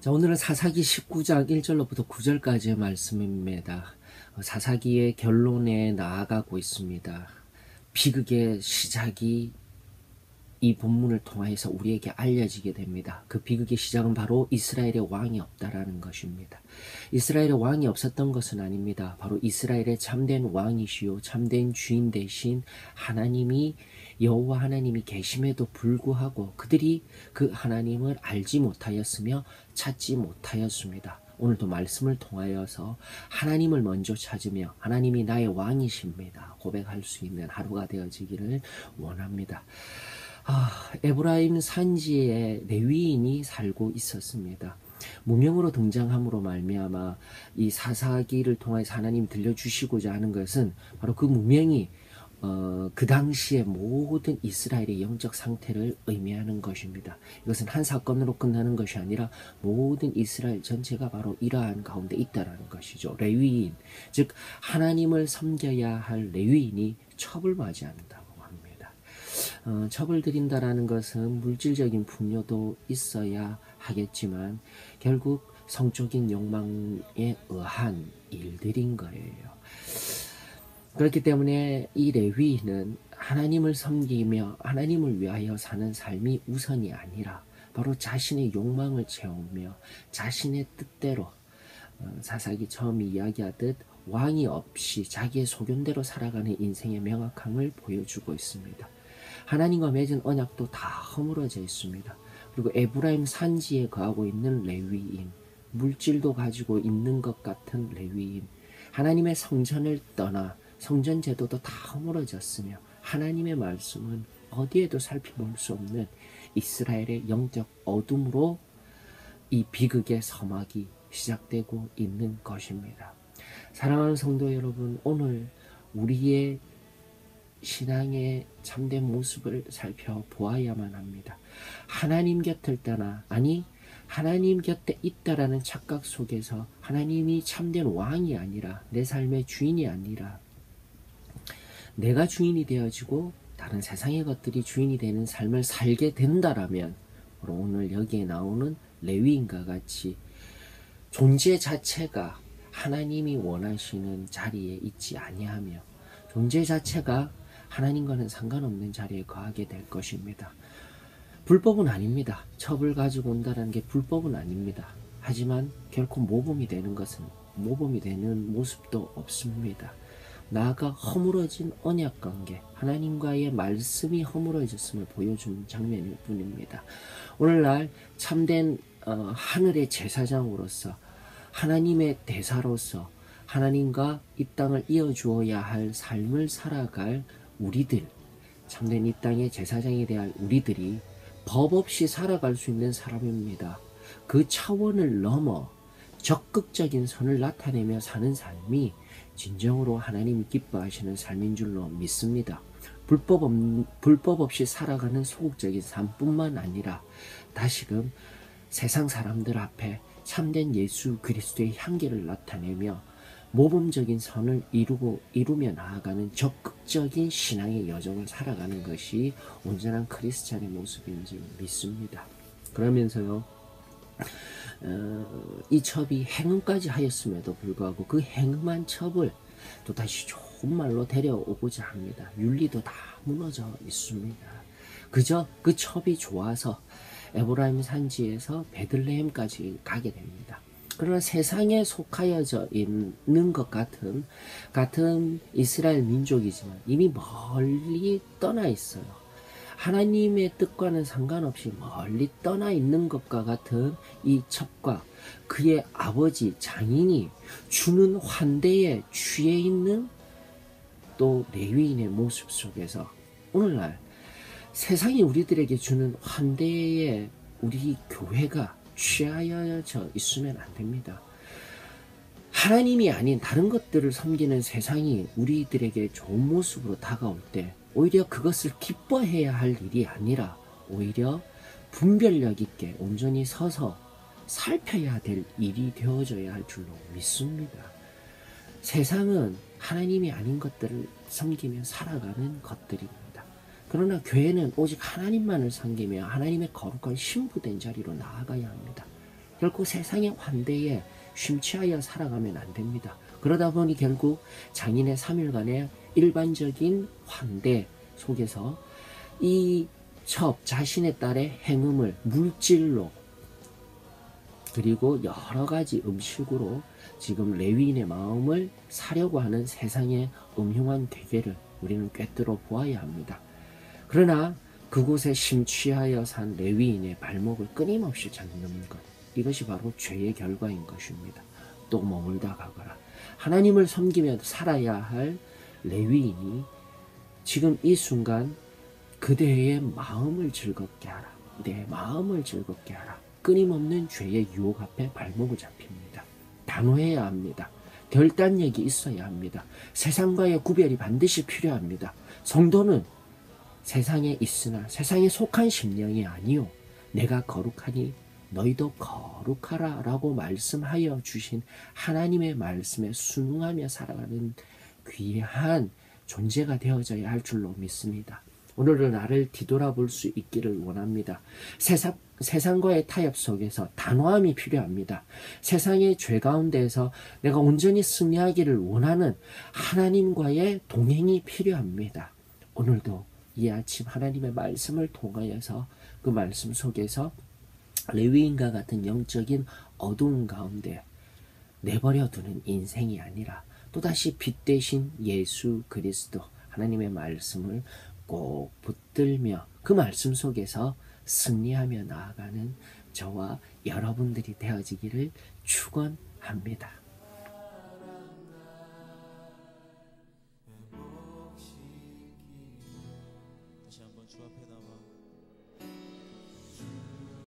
자, 오늘은 사사기 19장 1절로부터 9절까지의 말씀입니다. 어, 사사기의 결론에 나아가고 있습니다. 비극의 시작이 이 본문을 통하여서 우리에게 알려지게 됩니다. 그 비극의 시작은 바로 이스라엘의 왕이 없다라는 것입니다. 이스라엘의 왕이 없었던 것은 아닙니다. 바로 이스라엘의 참된 왕이시요 참된 주인 대신 하나님이 여호와 하나님이 계심에도 불구하고 그들이 그 하나님을 알지 못하였으며 찾지 못하였습니다. 오늘도 말씀을 통하여서 하나님을 먼저 찾으며 하나님이 나의 왕이십니다. 고백할 수 있는 하루가 되어지기를 원합니다. 아, 에브라임 산지에 레위인이 살고 있었습니다. 무명으로 등장함으로 말미암아 이 사사기를 통해서 하나님 들려주시고자 하는 것은 바로 그 무명이 어, 그 당시의 모든 이스라엘의 영적 상태를 의미하는 것입니다. 이것은 한 사건으로 끝나는 것이 아니라 모든 이스라엘 전체가 바로 이러한 가운데 있다라는 것이죠. 레위인, 즉 하나님을 섬겨야 할 레위인이 첩을 맞이한다고 합니다. 어, 첩을 드린다라는 것은 물질적인 풍요도 있어야 하겠지만 결국 성적인 욕망에 의한 일들인 거예요. 그렇기 때문에 이 레위인은 하나님을 섬기며 하나님을 위하여 사는 삶이 우선이 아니라 바로 자신의 욕망을 채우며 자신의 뜻대로 어, 사사기 처음 이야기하듯 왕이 없이 자기의 소견대로 살아가는 인생의 명확함을 보여주고 있습니다. 하나님과 맺은 언약도 다 허물어져 있습니다. 그리고 에브라임 산지에 거하고 있는 레위인, 물질도 가지고 있는 것 같은 레위인, 하나님의 성전을 떠나 성전 제도도 다 허물어졌으며 하나님의 말씀은 어디에도 살펴볼 수 없는 이스라엘의 영적 어둠으로 이 비극의 서막이 시작되고 있는 것입니다. 사랑하는 성도 여러분, 오늘 우리의 신앙의 참된 모습을 살펴보아야만 합니다. 하나님 곁을 떠나, 아니, 하나님 곁에 있다라는 착각 속에서 하나님이 참된 왕이 아니라, 내 삶의 주인이 아니라, 내가 주인이 되어지고 다른 세상의 것들이 주인이 되는 삶을 살게 된다라면 오늘 여기에 나오는 레위인과 같이 존재 자체가 하나님이 원하시는 자리에 있지 아니하며 존재 자체가 하나님과는 상관없는 자리에 거하게 될 것입니다. 불법은 아닙니다. 첩을 가지고 온다는 게 불법은 아닙니다. 하지만 결코 모범이 되는 것은 모범이 되는 모습도 없습니다. 나아가 허물어진 언약 관계, 하나님과의 말씀이 허물어졌음을 보여주는 장면일 뿐입니다. 오늘날 참된 어, 하늘의 제사장으로서 하나님의 대사로서 하나님과 이 땅을 이어주어야 할 삶을 살아갈 우리들, 참된 이 땅의 제사장에 대한 우리들이 법 없이 살아갈 수 있는 사람입니다. 그 차원을 넘어 적극적인 선을 나타내며 사는 삶이 진정으로 하나님이 기뻐하시는 삶인 줄로 믿습니다. 불법, 없, 불법 없이 살아가는 소극적인 삶뿐만 아니라 다시금 세상 사람들 앞에 참된 예수 그리스도의 향기를 나타내며 모범적인 선을 이루고 이루며 나아가는 적극적인 신앙의 여정을 살아가는 것이 온전한 크리스찬의 모습인지 믿습니다. 그러면서요. 어, 이 첩이 행음까지 하였음에도 불구하고 그 행음한 첩을 또 다시 좋은 말로 데려오고자 합니다. 윤리도 다 무너져 있습니다. 그저 그 첩이 좋아서 에브라임 산지에서 베들레헴까지 가게 됩니다. 그러나 세상에 속하여져 있는 것 같은 같은 이스라엘 민족이지만 이미 멀리 떠나 있어요. 하나님의 뜻과는 상관없이 멀리 떠나 있는 것과 같은 이 첩과 그의 아버지 장인이 주는 환대에 취해 있는 또 레위인의 모습 속에서 오늘날 세상이 우리들에게 주는 환대에 우리 교회가 취하여져 있으면 안 됩니다. 하나님이 아닌 다른 것들을 섬기는 세상이 우리들에게 좋은 모습으로 다가올 때 오히려 그것을 기뻐해야 할 일이 아니라 오히려 분별력 있게 온전히 서서 살펴야 될 일이 되어져야 할 줄로 믿습니다. 세상은 하나님이 아닌 것들을 섬기며 살아가는 것들입니다. 그러나 교회는 오직 하나님만을 섬기며 하나님의 거룩한 신부된 자리로 나아가야 합니다. 결코 세상의 환대에 심취하여 살아가면 안 됩니다. 그러다 보니 결국 장인의 3일간의 일반적인 환대 속에서 이 첩 자신의 딸의 행음을 물질로 그리고 여러 가지 음식으로 지금 레위인의 마음을 사려고 하는 세상의 음흉한 괴계를 우리는 꿰뚫어 보아야 합니다. 그러나 그곳에 심취하여 산 레위인의 발목을 끊임없이 잡는 것 이것이 바로 죄의 결과인 것입니다. 또 머물다 가거라. 하나님을 섬기며 살아야 할 레위인이 지금 이 순간 그대의 마음을 즐겁게 하라. 내 마음을 즐겁게 하라. 끊임없는 죄의 유혹 앞에 발목을 잡힙니다. 단호해야 합니다. 결단력이 있어야 합니다. 세상과의 구별이 반드시 필요합니다. 성도는 세상에 있으나 세상에 속한 심령이 아니요. 내가 거룩하니 너희도 거룩하라 라고 말씀하여 주신 하나님의 말씀에 순응하며 살아가는 귀한 존재가 되어져야 할 줄로 믿습니다. 오늘은 나를 뒤돌아볼 수 있기를 원합니다. 세상, 세상과의 타협 속에서 단호함이 필요합니다. 세상의 죄 가운데에서 내가 온전히 승리하기를 원하는 하나님과의 동행이 필요합니다. 오늘도 이 아침 하나님의 말씀을 통하여서 그 말씀 속에서 레위인과 같은 영적인 어두운 가운데 내버려 두는 인생이 아니라 또다시 빛 대신 예수 그리스도 하나님의 말씀을 꼭 붙들며 그 말씀 속에서 승리하며 나아가는 저와 여러분들이 되어지기를 축원합니다.